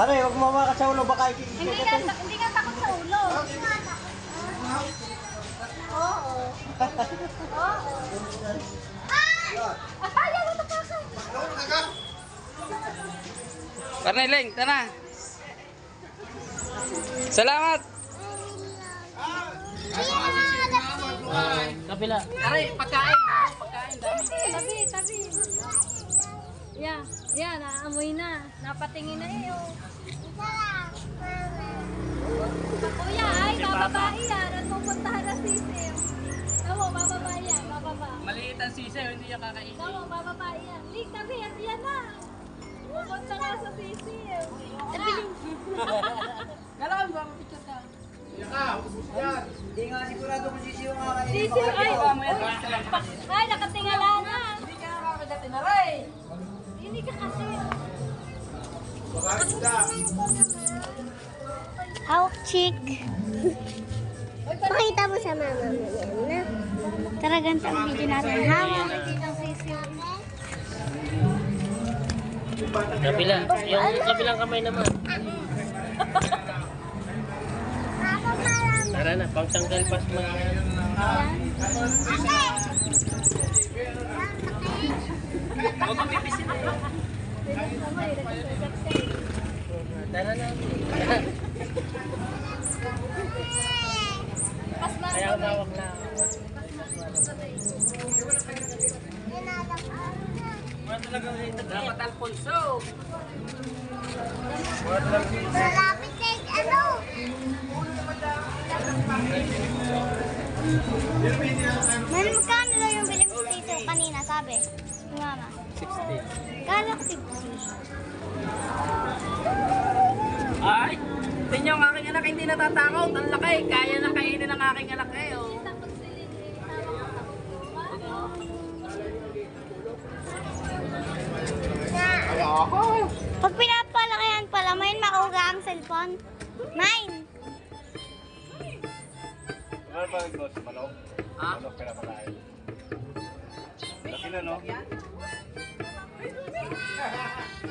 Aray, huwag mamakas sa ulo, baka Hindi ikikita ka, hindi ka takot sa ulo. Oo. Oo. Ah, ayaw mo tapakan. Parneleng, tara. Salamat. Kapila. Aray, pagkain. Pagkain dami. Tabi, tabi. Yan, yan, naamoy na. Napatingin na eh. Oh. Kuya, ay, bababa yan. At pupuntahan na sisim. Tamo, bababa yan, bababa. Maliit ang sisiyo, hindi niya kakainin. Tamo, bababa yan. Lig, tabi, at yan na. Pupunta ka sa sisim. Tabi, Kailangan ba mapicture ka? Hindi nga sigurado kung sisiyo nga kayo. sisim, ay. Ay, nakatingala na. Hindi ka nakakagati na rin. Hawk chick. Pakita mo sa mama mo yan, na. Tara, ganito ang video natin. Hawak. Kabila. Yung kabilang kamay naman. Tara na, pangtanggal pas mo. Tara na. Kaya umawak na. Dapat Alfonso. Malapit kay ano? Mano, magkano daw yung bilim dito kanina, sabi? Mama. 60. Kala ko 50. Ay! Tingnan yung aking anak hindi natatakot. Ang laki. Kaya na kainin ng aking anak eh. Oh. Pag pinapalakihan pala, may mauga ang cellphone. Mine. Ano ba ang boss? Manok? Ha? Manok pinapakain. Laki na, no?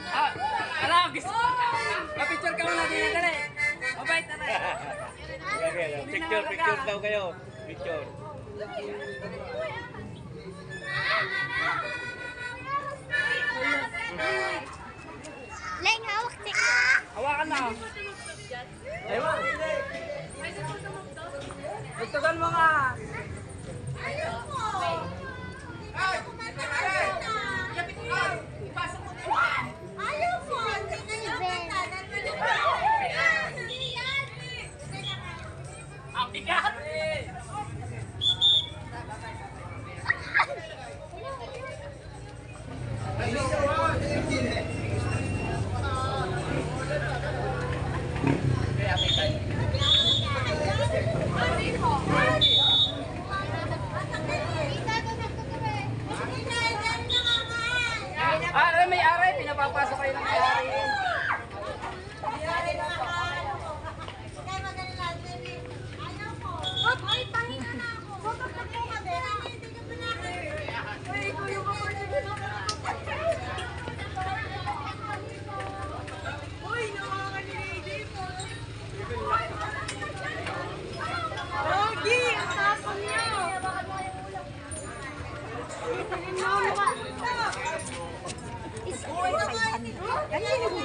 Ah! Ano? Gusto Kapicture ka muna. Mabait na picture, picture daw kayo. Picture. Leng, hawak chick. Hawakan na. Ewan. Itugan mo nga. Ayaw mo. Ang bigat. Ah, alam, may aray. Pinapapasok kayo ng may-ari. Ay, pahinga na ako. Bakit na po ka din? Hindi ka pa na Ay, kuya mo pa Uy, nakakalilig po. Pogi, ang tapon niya. Tingin mo ang mukha. Uy, Ganyan mo.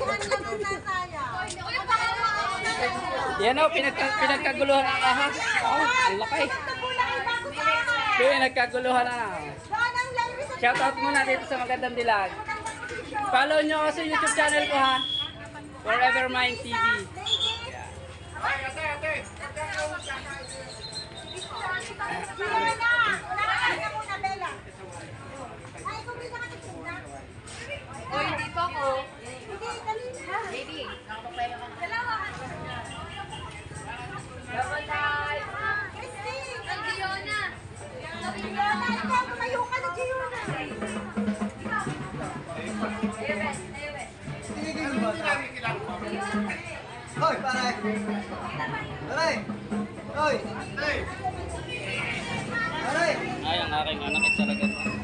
Yan lang ang nasaya. Yan o, pinagka, pinagkaguluhan ang ahas. Oh, ang laki. Pinagkaguluhan na. Shoutout muna dito sa Magandang Dilag. Follow nyo ako sa YouTube channel ko ha. Forever Mind TV. Uy, Hoy, pare! Pare! Hoy! Pare! Ay, ang aking anak ay talaga.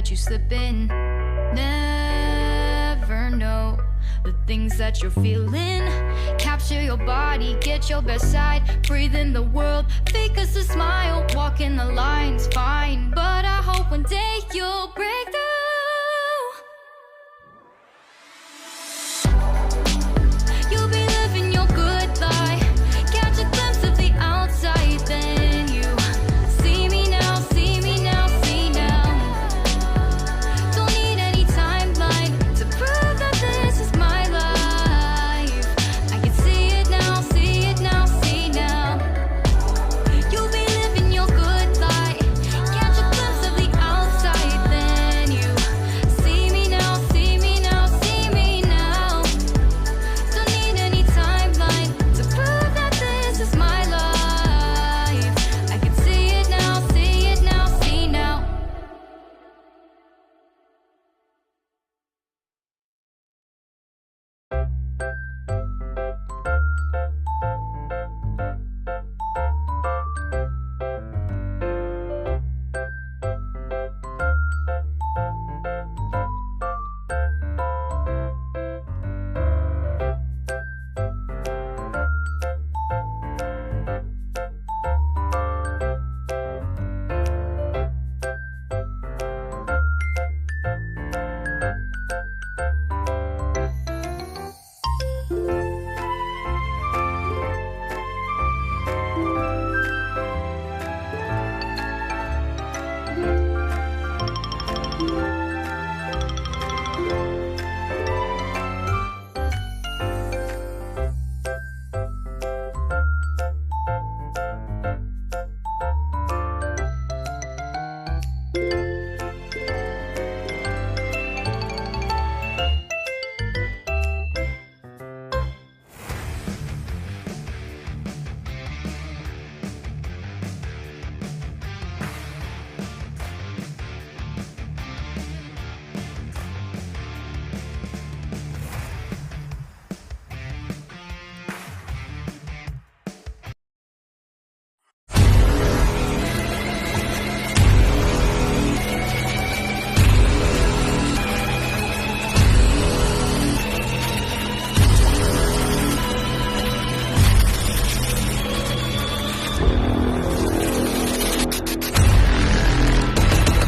Catch you slipping. Never know the things that you're feeling. Capture your body, get your best side. Breathe in the world, fake us a smile. Walking the lines, fine. But I hope one day